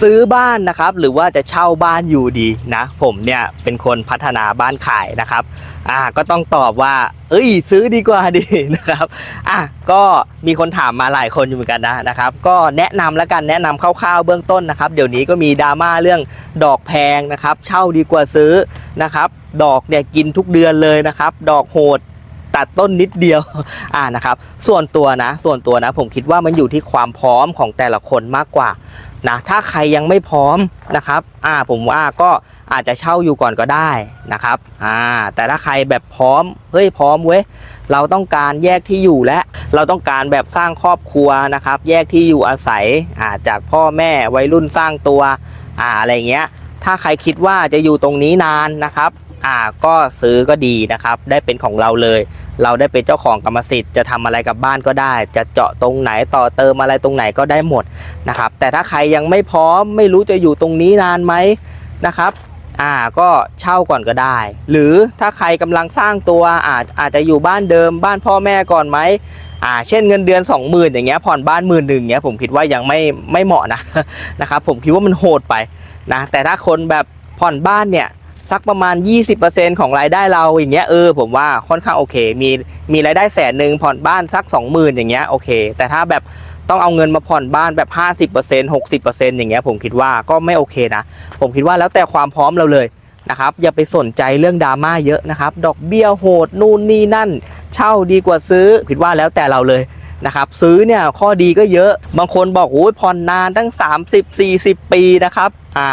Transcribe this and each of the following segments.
ซื้อบ้านนะครับ หรือว่าจะเช่าบ้านอยู่ดีนะ ผมเนี่ยเป็นคนพัฒนาบ้านขายนะครับอ่าก็ต้องตอบว่า เอ้ย ซื้อดีกว่าดีนะครับอะก็มีคนถามมาหลายคนอยู่เหมือนกันนะนะครับ ก็แนะนำแล้วกันแนะนำคร่าวๆเบื้องต้นนะครับ เดี๋ยวนี้ก็มีดราม่าเรื่องดอกแพงนะครับ เช่าดีกว่าซื้อนะครับ ดอกเนี่ยกินทุกเดือนเลยนะครับ ดอกโหด ตัดต้นนิดเดียวอ่านะครับ ส่วนตัวนะ ส่วนตัวนะ ผมคิดว่ามันอยู่ที่ความพร้อมของแต่ละคนมากกว่านะถ้าใครยังไม่พร้อมนะครับอ่าผมว่าก็อาจจะเช่าอยู่ก่อนก็ได้นะครับอ่าแต่ถ้าใครแบบพร้อมเฮ้ยพร้อมเว้ยเราต้องการแยกที่อยู่และเราต้องการแบบสร้างครอบครัวนะครับ แยกที่อยู่อาศัยอ่าจากพ่อแม่วัยรุ่นสร้างตัวอ่าอะไรเงี้ย ถ้าใครคิดว่าจะอยู่ตรงนี้นานนะครับอ่าก็ซื้อก็ดีนะครับ ได้เป็นของเราเลย เราได้เป็นเจ้าของกรรมสิทธิ์จะทำอะไรกับบ้านก็ได้ จะเจาะตรงไหนต่อเติมอะไรตรงไหนก็ได้หมดนะครับแต่ถ้าใครยังไม่พร้อมไม่รู้จะอยู่ตรงนี้นานไหมนะครับอ่าก็เช่าก่อนก็ได้ หรือถ้าใครกำลังสร้างตัวอาจอาจจะอยู่บ้านเดิมบ้านพ่อแม่ก่อนไหมอ่าเช่นเงินเดือน 20,000 อย่างเงี้ยผ่อนบ้านหมื่นหนึ่งเงี้ยผมคิดว่ายังไม่ไม่เหมาะนะนะครับผมคิดว่ามันโหดไปนะแต่ถ้าคนแบบผ่อนบ้านเนี่ย สักประมาณ 20%ของรายได้เราอย่างเงี้ยเออผมว่าค่อนข้างโอเค มีมีรายได้แสนหนึ่งผ่อนบ้านสัก 20,000 อย่างเงี้ยโอเค แต่ถ้าแบบต้องเอาเงินมาผ่อนบ้านแบบ 50% 60%อย่างเงี้ยผมคิดว่าก็ไม่โอเคนะ ผมคิดว่าแล้วแต่ความพร้อมเราเลยนะครับอย่าไปสนใจเรื่องดราม่าเยอะนะครับ ดอกเบี้ยโหดนู่นนี่นั่น เช่าดีกว่าซื้อคิดว่าแล้วแต่เราเลย นะครับซื้อเนี่ยข้อดีก็เยอะบางคนบอกโอ้ยผ่อนนานตั้ง 30 40 ปีนะครับอ่า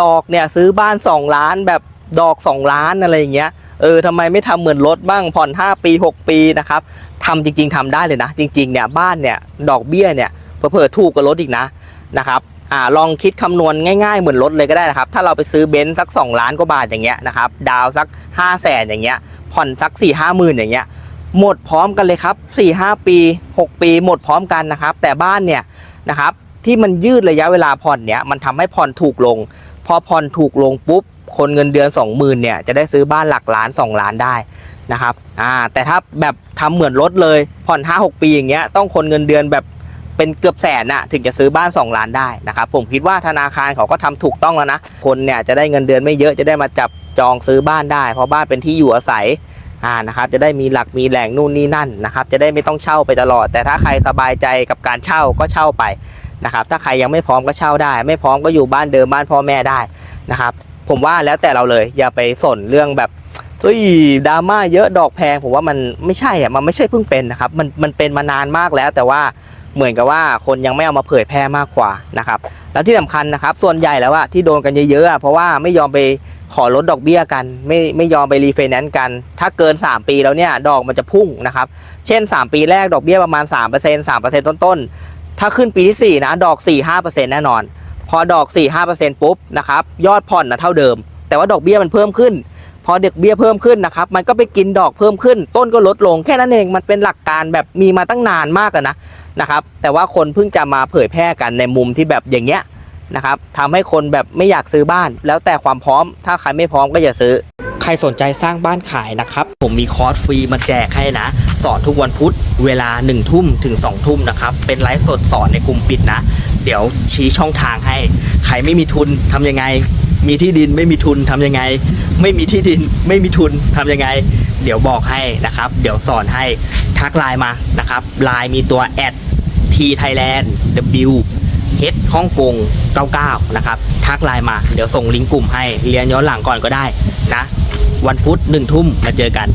ดอกเนี่ยซื้อบ้าน 2 ล้านแบบดอก 2 ล้านอะไรอย่างเงี้ยเออทำไมไม่ทำเหมือนรถบ้างผ่อน 5 ปี 6 ปีนะครับทำจริง ๆทำได้เลยนะ จริงๆเนี่ยบ้านเนี่ยดอกเบี้ยเนี่ยเผลอๆถูกกว่ารถอีกนะนะครับอ่าลองคิดคำนวณง่ายๆ เหมือนรถเลยก็ได้นะครับ ถ้าเราไปซื้อเบนซ์สัก 2 ล้านกว่าบาทอย่างเงี้ยนะครับ ดาวสัก 5 0 0แสนอย่างเงี้ย ผ่อนสัก 4 5 0 0 0 0อย่างเงี้ย หมดพร้อมกันเลยครับ 4 5 ปี 6 ปีหมดพร้อมกันนะครับ แต่บ้านเนี่ยนะครับที่มันยืดระยะเวลาผ่อนเนี่ยมันทำให้ผ่อนถูกลง พอผ่อนถูกลงปุ๊บ คนเงินเดือน 20,000เนี่ยจะได้ซื้อบ้านหลักล้าน 2 ล้านได้นะครับอ่าแต่ถ้าแบบทำเหมือนรถเลยผ่อน 5-6 ปีอย่างเงี้ยต้องคนเงินเดือนแบบเป็นเกือบแสนน่ะถึงจะซื้อบ้าน 2 ล้านได้นะครับผมคิดว่าธนาคารเขาก็ทำถูกต้องแล้วนะคนเนี่ยจะได้เงินเดือนไม่เยอะจะได้มาจับจองซื้อบ้านได้ เพราะบ้านเป็นที่อยู่อาศัย อ่านะครับจะได้มีหลักมีแหล่งนู่นนี่นั่นนะครับจะได้ไม่ต้องเช่าไปตลอด แต่ถ้าใครสบายใจกับการเช่าก็เช่าไปนะครับถ้าใครยังไม่พร้อมก็เช่าได้ ไม่พร้อมก็อยู่บ้านเดิมบ้านพ่อแม่ได้นะครับผมว่าแล้วแต่เราเลยอย่าไปสนเรื่องแบบเฮ้ยดราม่าเยอะดอกแพงผมว่ามันไม่ใช่อะมันไม่ใช่เพิ่งเป็นนะครับมันมันเป็นมานานมากแล้วแต่ว่า เหมือนกับว่าคนยังไม่เอามาเผยแพร่มากกว่านะครับแล้วที่สำคัญนะครับ ส่วนใหญ่แล้วอะที่โดนกันเยอะๆเพราะว่าไม่ยอมไปขอลดดอกเบี้ยกัน ไม่ไม่ยอมไปรีไฟแนนซ์กัน ถ้าเกิน 3 ปีแล้วเนี่ยดอกมันจะพุ่งนะครับ เช่น 3 ปีแรกดอกเบี้ยประมาณ 3% 3%ต้นๆ ถ้าขึ้นปีที่ 4 นะดอก 4-5%แน่นอน พอดอก 4-5%ปุ๊บนะครับยอดผ่อนนะเท่าเดิม แต่ว่าดอกเบี้ยมันเพิ่มขึ้น พอเด็กเบี้ยเพิ่มขึ้นนะครับ มันก็ไปกินดอกเพิ่มขึ้น ต้นก็ลดลงแค่นั้นเองมันเป็นหลักการแบบมีมาตั้งนานมากนะนะครับ แต่ว่าคนเพิ่งจะมาเผยแพร่กันในมุมที่แบบอย่างเงี้ยนะครับทำให้คนแบบไม่อยากซื้อบ้าน แล้วแต่ความพร้อม ถ้าใครไม่พร้อมก็อย่าซื้อ ใครสนใจสร้างบ้านขายนะครับ ผมมีคอร์สฟรีมาแจกให้นะ สอนทุกวันพุธเวลา1นึ่ทุ่มถึง2องทุ่มนะครับ เป็นไลฟ์สดสอนในกลุ่มปิดนะ เดี๋ยวชี้ช่องทางให้ ใครไม่มีทุนทำยังไง มีที่ดินไม่มีทุนทำยังไง ไม่มีที่ดินไม่มีทุนทำยังไง เดี๋ยวบอกให้นะครับ เดี๋ยวสอนให้ทักไลน์มานะครับไลน์มีตัวแอด T Thailand W H ฮ่องกง99 นะครับ ทักไลน์มาเดี๋ยวส่งลิงก์กลุ่มให้เรียนย้อนหลังก่อนก็ได้นะ วันพุธหนึ่งทุ่มมาเจอกัน